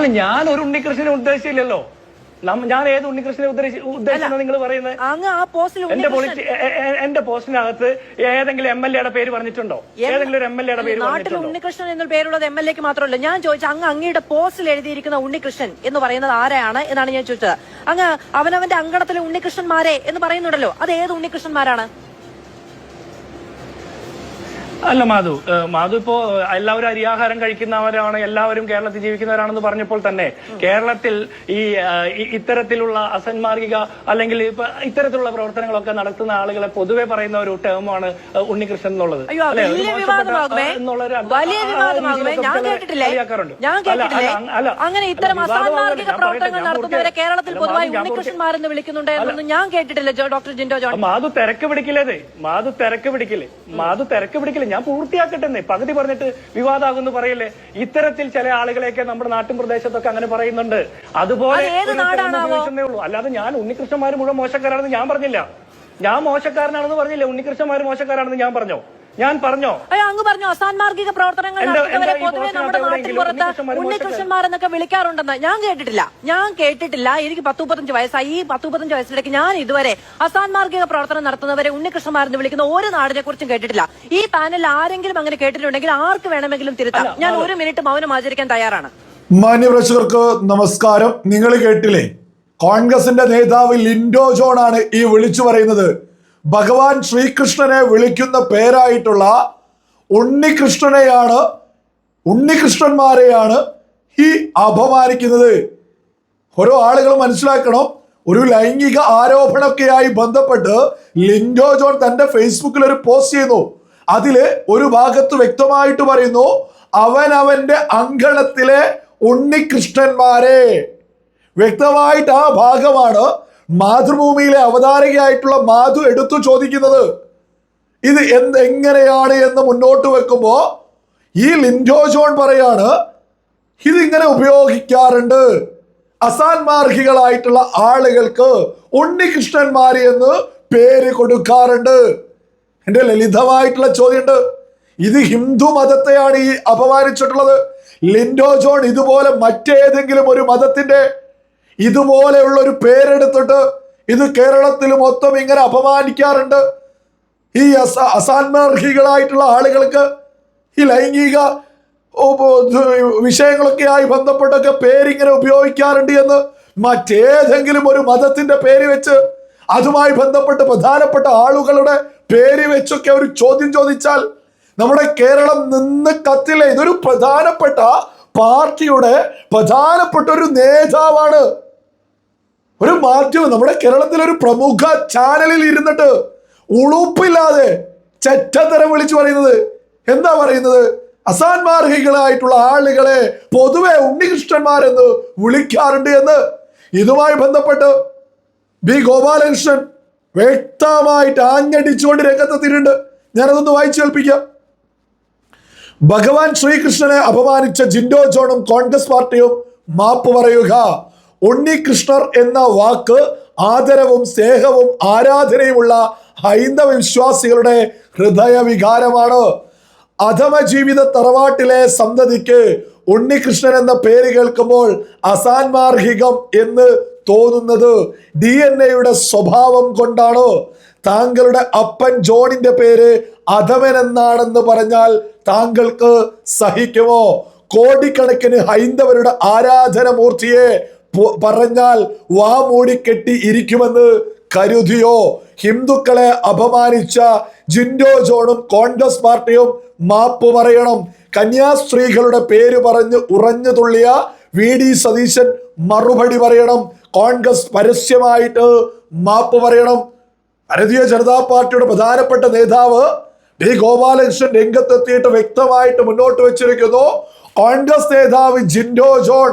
അല്ല ഞാൻ ഒരു ഉണ്ണികൃഷ്ണനെ ഉദ്ദേശിച്ചില്ലല്ലോ. ഞാൻ ഏത് ഉണ്ണികൃഷ്ണനെ ഉദ്ദേശിച്ചാണ് നിങ്ങൾ പറയുന്നത്? അങ്ങ് ആ പോസ്റ്റിൽ എന്റെ പോസ്റ്റിനകത്ത് ഏതെങ്കിലും എം എൽ എയുടെ പേര് പറഞ്ഞിട്ടുണ്ടോ? ഏതെങ്കിലും ഒരു എം എൽ എയുടെ പേര് നാട്ടിൽ ഉണ്ണികൃഷ്ണൻ എന്ന പേരുള്ളത് എം എൽ എക്ക് മാത്രമല്ല. ഞാൻ ചോദിച്ച അങ്ങ് അങ്ങയുടെ പോസ്റ്റിൽ എഴുതിയിരിക്കുന്ന ഉണ്ണികൃഷ്ണൻ എന്ന് പറയുന്നത് ആരാണ് എന്നാണ് ഞാൻ ചോദിച്ചത്. അങ്ങ് അവനവന്റെ അങ്കണത്തിലെ ഉണ്ണികൃഷ്ണന്മാരെ എന്ന് പറയുന്നുണ്ടല്ലോ. അത് ഏത് ഉണ്ണികൃഷ്ണന്മാരാണ്? അല്ല മാധു. മാധു ഇപ്പോ എല്ലാവരും അരിയാഹാരം കഴിക്കുന്നവരാണ് എല്ലാവരും കേരളത്തിൽ ജീവിക്കുന്നവരാണെന്ന് പറഞ്ഞപ്പോൾ തന്നെ കേരളത്തിൽ ഈ ഇത്തരത്തിലുള്ള അസന്മാർഗിക അല്ലെങ്കിൽ ഇപ്പൊ ഇത്തരത്തിലുള്ള പ്രവർത്തനങ്ങളൊക്കെ നടത്തുന്ന ആളുകളെ പൊതുവെ പറയുന്ന ഒരു ടേമാണ് ഉണ്ണികൃഷ്ണൻ എന്നുള്ളത്. അങ്ങനെ ഇത്തരം. അസാന്മാർഗിക പ്രവർത്തനങ്ങൾ നടത്തുന്നവരെ കേരളത്തിൽ പൊതുവായി ഉണ്ണികൃഷ്ണന്മാരെന്ന് വിളിക്കുന്നുണ്ട് ഞാൻ കേട്ടിട്ടില്ല ഡോക്ടർ ജിൻഡോ ജോൺ? മാധു തിരക്ക് പിടിക്കില്ലേ മാധു തിരക്ക് പിടിക്കില്ലേ? മാധു തിരക്ക് പിടിക്കില്ലേ? ഞാൻ പൂർത്തിയാക്കട്ടെ പകുതി പറഞ്ഞിട്ട് വിവാദമാകുന്നു പറയല്ലേ? ഇത്തരത്തിൽ ചില ആളുകളെയൊക്കെ നമ്മുടെ നാട്ടിൻ പ്രദേശത്തൊക്കെ അങ്ങനെ പറയുന്നുണ്ട്. അതുപോലെ ഉള്ളൂ. അല്ലാതെ ഞാൻ ഉണ്ണികൃഷ്ണന്മാർ മുഴുവൻ മോശക്കാരാണെന്ന് ഞാൻ പറഞ്ഞില്ല. ഞാൻ മോശക്കാരനാണെന്ന് പറഞ്ഞില്ല. ഉണ്ണികൃഷ്ണന്മാർ മോശക്കാരാണെന്ന് ഞാൻ പറഞ്ഞോ? ഞാൻ പറഞ്ഞോ? അയ്യോ അങ്ങ് പറഞ്ഞു. അസാൻമാർഗിക പ്രവർത്തനങ്ങൾ നടത്തുന്നവരെ പൊതുവെ നമ്മുടെ നാട്ടിൽ പുറത്ത് ഉണ്ണികൃഷ്ണന്മാരെ ഉണ്ണികൃഷ്ണന്മാരെന്നൊക്കെ വിളിക്കാറുണ്ടെന്ന് ഞാൻ കേട്ടിട്ടില്ല. ഞാൻ കേട്ടിട്ടില്ല. എനിക്ക് പത്ത് മുപ്പത്തഞ്ച് വയസ്സായി. ഈ പത്ത് മുപ്പത്തഞ്ച് വയസ്സിലേക്ക് ഞാൻ ഇതുവരെ അസാൻമാർഗിക പ്രവർത്തനം നടത്തുന്നവരെ ഉണ്ണികൃഷ്ണന്മാരെന്ന് വിളിക്കുന്ന ഒരു നാടിനെ കുറിച്ചും കേട്ടിട്ടില്ല. ഈ പാനലിൽ ആരെങ്കിലും അങ്ങനെ കേട്ടിട്ടുണ്ടെങ്കിൽ ആർക്ക് വേണമെങ്കിലും തിരുത്താം. ഞാൻ ഒരു മിനിറ്റ് മൗനം ആചരിക്കാൻ തയ്യാറാണ്. മാന്യപ്രേക്ഷകർക്ക് നമസ്കാരം. നിങ്ങൾ കേട്ടില്ലേ? കോൺഗ്രസിന്റെ നേതാവ് ലിൻഡോ ജോൺ ആണ് ഈ വിളിച്ചു പറയുന്നത്. ഭഗവാൻ ശ്രീകൃഷ്ണനെ വിളിക്കുന്ന പേരായിട്ടുള്ള ഉണ്ണികൃഷ്ണനെയാണ് ഉണ്ണികൃഷ്ണന്മാരെയാണ് ഈ അപമാനിക്കുന്നത്. ഓരോ ആളുകൾ മനസ്സിലാക്കണം ഒരു ലൈംഗിക ആരോപണമൊക്കെയായി ബന്ധപ്പെട്ട് ലിൻഡോ ജോൺ തന്റെ ഫേസ്ബുക്കിൽ ഒരു പോസ്റ്റ് ചെയ്യുന്നു. അതിൽ ഒരു ഭാഗത്ത് വ്യക്തമായിട്ട് പറയുന്നു അവൻ അവനവന്റെ അങ്കണത്തിലെ ഉണ്ണികൃഷ്ണന്മാരെ. വ്യക്തമായിട്ട് ആ ഭാഗമാണ് മാതൃഭൂമിയിലെ അവതാരകയായിട്ടുള്ള മാധു എടുത്തു ചോദിക്കുന്നത് ഇത് എന്ത് എങ്ങനെയാണ് എന്ന് മുന്നോട്ട് വെക്കുമ്പോൾ ഈ ലിൻഡോ ജോൺ പറയാണ് ഇതിങ്ങനെ ഉപയോഗിക്കാറുണ്ട്. അസാൻമാർഹികളായിട്ടുള്ള ആളുകൾക്ക് ഉണ്ണികൃഷ്ണന്മാര് എന്ന് പേര് കൊടുക്കാറുണ്ട്. എന്റെ ലളിതമായിട്ടുള്ള ചോദ്യമുണ്ട്. ഇത് ഹിന്ദു മതത്തെയാണ് ഈ അപമാനിച്ചിട്ടുള്ളത്. ലിൻഡോ ജോൺ ഇതുപോലെ മറ്റേതെങ്കിലും ഒരു മതത്തിന്റെ ഇതുപോലെയുള്ള ഒരു പേരെടുത്തിട്ട് ഇത് കേരളത്തിൽ മൊത്തം ഇങ്ങനെ അപമാനിക്കാറുണ്ട്. ഈ അസ അസാൻമാർഹികളായിട്ടുള്ള ആളുകൾക്ക് ഈ ലൈംഗിക വിഷയങ്ങളൊക്കെയായി ബന്ധപ്പെട്ടൊക്കെ പേരിങ്ങനെ ഉപയോഗിക്കാറുണ്ട് എന്ന് മറ്റേതെങ്കിലും ഒരു മതത്തിന്റെ പേര് വെച്ച് അതുമായി ബന്ധപ്പെട്ട് പ്രധാനപ്പെട്ട ആളുകളുടെ പേര് വെച്ചൊക്കെ ഒരു ചോദ്യം ചോദിച്ചാൽ നമ്മുടെ കേരളം നിന്ന് കത്തില്ല. ഇതൊരു പ്രധാനപ്പെട്ട പാർട്ടിയുടെ പ്രധാനപ്പെട്ട ഒരു നേതാവാണ് ഒരു മാറ്റവും നമ്മുടെ കേരളത്തിലെ ഒരു പ്രമുഖ ചാനലിൽ ഇരുന്നിട്ട് ഉളുപ്പില്ലാതെ ചെറ്റത്തരം വിളിച്ചു പറയുന്നത്. എന്താ പറയുന്നത്? അസാൻമാർഹികളായിട്ടുള്ള ആളുകളെ പൊതുവെ ഉണ്ണികൃഷ്ണന്മാരെന്ന് വിളിക്കാറുണ്ട് എന്ന്. ഇതുമായി ബന്ധപ്പെട്ട് ബി ഗോപാലകൃഷ്ണൻ വ്യക്തമായിട്ട് ആഞ്ഞടിച്ചുകൊണ്ട് രംഗത്തെത്തിയിട്ടുണ്ട്. ഞാനതൊന്ന് വായിച്ചു കേൾപ്പിക്കാം. ഭഗവാൻ ശ്രീകൃഷ്ണനെ അപമാനിച്ച ജിൻഡോ ജോണും കോൺഗ്രസ് പാർട്ടിയും മാപ്പ് പറയുക. ഉണ്ണികൃഷ്ണർ എന്ന വാക്ക് ആദരവും സ്നേഹവും ആരാധനയുമുള്ള ഹൈന്ദവ വിശ്വാസികളുടെ ഹൃദയവികാരമാണ്. അധമ ജീവിത തറവാട്ടിലെ സന്തതിക്ക് ഉണ്ണികൃഷ്ണൻ എന്ന പേര് കേൾക്കുമ്പോൾ അസാൻമാർഹികം എന്ന് തോന്നുന്നത് ഡി എൻ എയുടെ സ്വഭാവം കൊണ്ടാണ്. താങ്കളുടെ അപ്പൻ ജോണിന്റെ പേര് അധമൻ എന്നാണെന്ന് പറഞ്ഞാൽ താങ്കൾക്ക് സഹിക്കുമോ? കോടിക്കണക്കിന് ഹൈന്ദവരുടെ ആരാധനമൂർത്തിയെ പു- പറഞ്ഞാൽ വാ മൂടിക്കെട്ടി ഇരിക്കുമെന്ന് കരുതിയോ? ഹിന്ദുക്കളെ അപമാനിച്ച ജിൻഡോ ജോണും കോൺഗ്രസ് പാർട്ടിയും മാപ്പ് പറയണം. കന്യാസ്ത്രീകളുടെ പേര് പറഞ്ഞ് ഉറഞ്ഞു തുള്ളിയ വി ഡി സതീശൻ മറുപടി പറയണം. കോൺഗ്രസ് പരസ്യമായിട്ട് മാപ്പ് പറയണം. ഭാരതീയ ജനതാ പാർട്ടിയുടെ പ്രധാനപ്പെട്ട നേതാവ് ഡി ഗോപാലകൃഷ്ണൻ രംഗത്തെത്തിയിട്ട് വ്യക്തമായിട്ട് മുന്നോട്ട് വെച്ചിരിക്കുന്നു. കോൺഗ്രസ് നേതാവ് ജിൻഡോ ജോൺ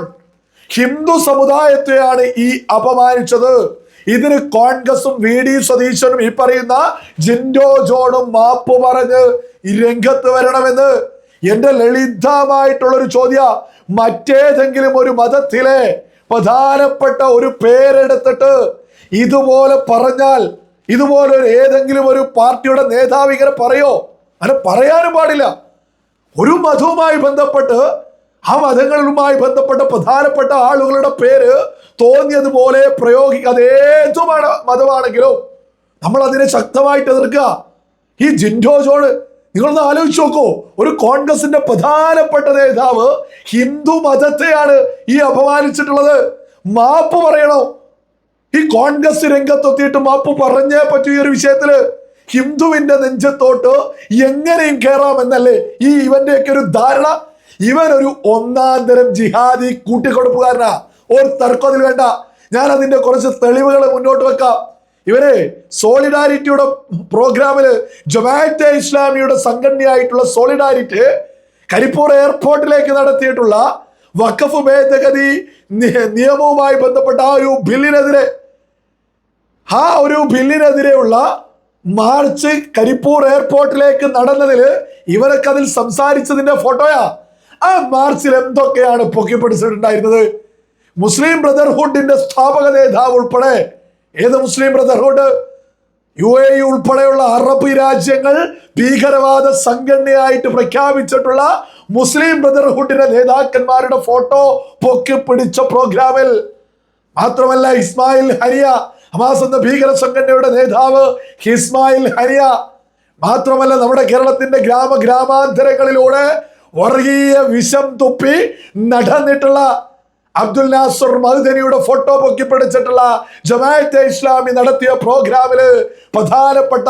ഹിന്ദു സമുദായത്തെയാണ് ഈ അപമാനിച്ചത്. ഇതിന് കോൺഗ്രസും വി ഡി സതീശനും ഈ പറയുന്ന ജിൻഡോ ജോണും മാപ്പ് പറഞ്ഞ് രംഗത്ത് വരണമെന്ന് എന്റെ ലളിതമായിട്ടുള്ള ഒരു ചോദ്യ. മറ്റേതെങ്കിലും ഒരു മതത്തിലെ പ്രധാനപ്പെട്ട ഒരു പേരെടുത്തിട്ട് ഇതുപോലെ പറഞ്ഞാൽ ഇതുപോലെ ഒരു ഏതെങ്കിലും ഒരു പാർട്ടിയുടെ നേതാവ് ഇങ്ങനെ പറയോ? അങ്ങനെ പറയാനും പാടില്ല. ഒരു മതവുമായി ബന്ധപ്പെട്ട് ആ മതങ്ങളുമായി ബന്ധപ്പെട്ട പ്രധാനപ്പെട്ട ആളുകളുടെ പേര് തോന്നിയതുപോലെ പ്രയോഗിക്കുക അതേതുമാണ് മതമാണെങ്കിലും നമ്മൾ അതിനെ ശക്തമായിട്ട് എതിർക്കുക. ഈ ജിൻഡോ ജോണ് നിങ്ങളൊന്ന് ആലോചിച്ച് നോക്കൂ. ഒരു കോൺഗ്രസിന്റെ പ്രധാനപ്പെട്ട നേതാവ് ഹിന്ദു മതത്തെയാണ് ഈ അപമാനിച്ചിട്ടുള്ളത്. മാപ്പ് പറയണോ. ഈ കോൺഗ്രസ് രംഗത്തെത്തിയിട്ട് മാപ്പ് പറഞ്ഞേ പറ്റൂ ഈ ഒരു വിഷയത്തിൽ. ഹിന്ദുവിന്റെ നെഞ്ചത്തോട്ട് എങ്ങനെയും കയറാമെന്നല്ലേ ഈ ഇവന്റെയൊക്കെ ഒരു ധാരണ. ഇവൻ ഒരു ഒന്നാം തരം ജിഹാദി കൂട്ടിക്കൊടുപ്പുകാരനാ. ഒരു തർക്കത്തിൽ വേണ്ട. ഞാൻ അതിന്റെ കുറച്ച് തെളിവുകൾ മുന്നോട്ട് വെക്കാം. ഇവരെ സോളിഡാരിറ്റിയുടെ പ്രോഗ്രാമിൽ ജൊമാറ്റോ ഇസ്ലാമിയുടെ സംഘടനയായിട്ടുള്ള സോളിഡാരിറ്റി കരിപ്പൂർ എയർപോർട്ടിലേക്ക് നടത്തിയിട്ടുള്ള വഖഫ് ഭേദഗതി നിയമവുമായി ബന്ധപ്പെട്ട ആ ഒരു ബില്ലിനെതിരെ. ആ ഒരു ബില്ലിനെതിരെയുള്ള മാർച്ച് കരിപ്പൂർ എയർപോർട്ടിലേക്ക് നടന്നതിൽ ഇവരൊക്കെ അതിൽ സംസാരിച്ചതിന്റെ ഫോട്ടോയാ. ആ മാർച്ചിൽ എന്തൊക്കെയാണ് പൊക്കിപ്പിടിച്ചിട്ടുണ്ടായിരുന്നത്? മുസ്ലിം ബ്രദർഹുഡിന്റെ സ്ഥാപക നേതാവ് ഉൾപ്പെടെ ഏത് Muslim brotherhood? U A E ഉൾപ്പെടെയുള്ള അറബ് രാജ്യങ്ങൾ ഭീകരവാദ സംഘടനയായിട്ട് പ്രഖ്യാപിച്ചിട്ടുള്ള മുസ്ലിം ബ്രദർഹുഡിന്റെ നേതാക്കന്മാരുടെ ഫോട്ടോ പൊക്കി പിടിച്ച പ്രോഗ്രാമിൽ മാത്രമല്ല ഇസ്മായിൽ ഹരിയ ഹമാസ് എന്ന ഭീകര സംഘടനയുടെ നേതാവ് ഇസ്മായിൽ ഹരിയ മാത്രമല്ല നമ്മുടെ കേരളത്തിന്റെ ഗ്രാമ ഗ്രാമാന്തരങ്ങളിലൂടെ വർഗീയ വിഷം തുപ്പി നടന്നിട്ടുള്ള അബ്ദുൽ നാസർ മഹുദനിയുടെ ഫോട്ടോ പൊക്കി പിടിച്ചിട്ടുള്ള ജമാഅത്തെ ഇസ്ലാമി നടത്തിയ പ്രോഗ്രാമിൽ പ്രധാനപ്പെട്ട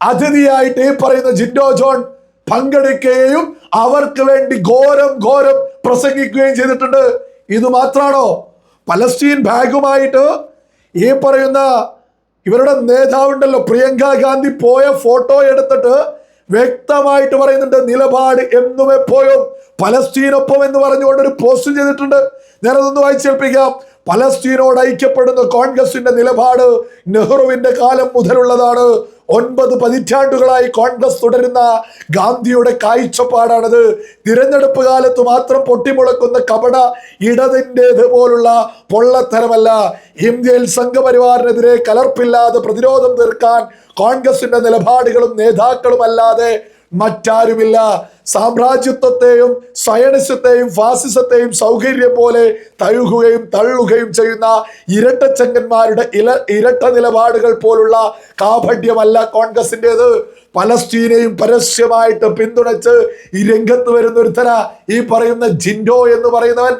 അതിഥിയായിട്ട് ഈ പറയുന്ന ജിൻഡോ ജോൺ പങ്കെടുക്കുകയും അവർക്ക് വേണ്ടി ഘോരം ഘോരം പ്രസംഗിക്കുകയും ചെയ്തിട്ടുണ്ട്. ഇത് മാത്രാണോ പലസ്തീൻ ബാഗുമായിട്ട് ഈ പറയുന്ന ഇവരുടെ നേതാവുണ്ടല്ലോ പ്രിയങ്ക ഗാന്ധി പോയ ഫോട്ടോ എടുത്തിട്ട് വ്യക്തമായിട്ട് പറയുന്നുണ്ട് നിലപാട് എന്നും എപ്പോഴും പലസ്തീനൊപ്പം എന്ന് പറഞ്ഞുകൊണ്ട് ഒരു പോസ്റ്റ് ചെയ്തിട്ടുണ്ട്. ഞാനതൊന്ന് വായിച്ചേൽപ്പിക്കാം പലസ്തീനോട് ഐക്യപ്പെടുന്ന കോൺഗ്രസിന്റെ നിലപാട് നെഹ്റുവിന്റെ കാലം മുതലുള്ളതാണ്. ഒൻപത് പതിറ്റാണ്ടുകളായി കോൺഗ്രസ് തുടരുന്ന ഗാന്ധിയുടെ കാഴ്ചപ്പാടാണത്. തിരഞ്ഞെടുപ്പ് കാലത്ത് മാത്രം പൊട്ടിമുളക്കുന്ന കപട ഇടതിന്റേത് പോലുള്ള പൊള്ളത്തരമല്ല. ഇന്ത്യയിൽ സംഘപരിവാറിനെതിരെ കലർപ്പില്ലാതെ പ്രതിരോധം തീർക്കാൻ കോൺഗ്രസിന്റെ നിലപാടുകളും നേതാക്കളും അല്ലാതെ മറ്റാരുമില്ല. സാമ്രാജ്യത്വത്തെയും സയണിസത്തെയും ഫാസിസത്തെയും സൗകര്യം പോലെ തഴുകുകയും തള്ളുകയും ചെയ്യുന്ന ഇരട്ടച്ചങ്കന്മാരുടെ ഇല ഇരട്ട നിലപാടുകൾ പോലുള്ള കാപഢ്യമല്ല കോൺഗ്രസിന്റെത്. പലസ്തീനെയും പരസ്യമായിട്ട് പിന്തുണച്ച് ഈ രംഗത്ത് വരുന്ന ഒരുത്തന ഈ പറയുന്ന ജിൻഡോ എന്ന് പറയുന്നവൻ.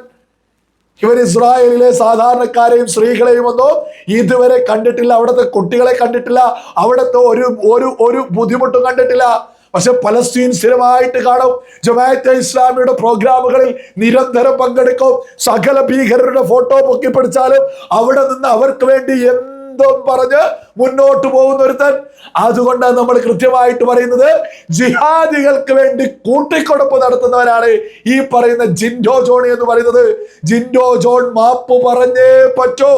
ഇവർ ഇസ്രായേലിലെ സാധാരണക്കാരെയും സ്ത്രീകളെയും ഒന്നും ഇതുവരെ കണ്ടിട്ടില്ല. അവിടുത്തെ കുട്ടികളെ കണ്ടിട്ടില്ല. അവിടുത്തെ ഒരു ഒരു ഒരു ബുദ്ധിമുട്ടും കണ്ടിട്ടില്ല. പക്ഷെ പലസ്തീൻ സ്ഥിരമായിട്ട് കാണും. ജമാഅത്തെ ഇസ്ലാമിയുടെ പ്രോഗ്രാമുകളിൽ നിരന്തരം പങ്കെടുക്കും. സകല ഭീകരരുടെ ഫോട്ടോ പൊക്കിപ്പിടിച്ചാലും അവിടെ നിന്ന് അവർക്ക് വേണ്ടി എന്തും പറഞ്ഞ് മുന്നോട്ട് പോകുന്ന ഒരുത്തൻ അതുകൊണ്ടാണ് നമ്മൾ കൃത്യമായിട്ട് പറയുന്നത് ജിഹാദികൾക്ക് വേണ്ടി കൂട്ടിക്കൊടുപ്പ് നടത്തുന്നവരാണ് ഈ പറയുന്ന ജിൻഡോ ജോണി എന്ന് പറയുന്നത്. ജിൻഡോ ജോൺ മാപ്പ് പറഞ്ഞേ പറ്റൂ.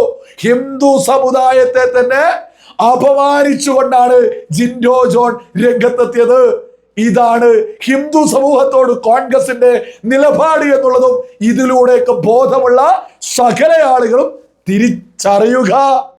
ഹിന്ദു സമുദായത്തെ തന്നെ അപമാനിച്ചുകൊണ്ടാണ് ജിൻഡോ ജോൺ രംഗത്തെത്തിയത്. ഇതാണ് ഹിന്ദു സമൂഹത്തോട് കോൺഗ്രസിന്റെ നിലപാട് എന്നുള്ളതും ഇതിലൂടെയൊക്കെ ബോധമുള്ള സകല ആളുകളും തിരിച്ചറിയുക.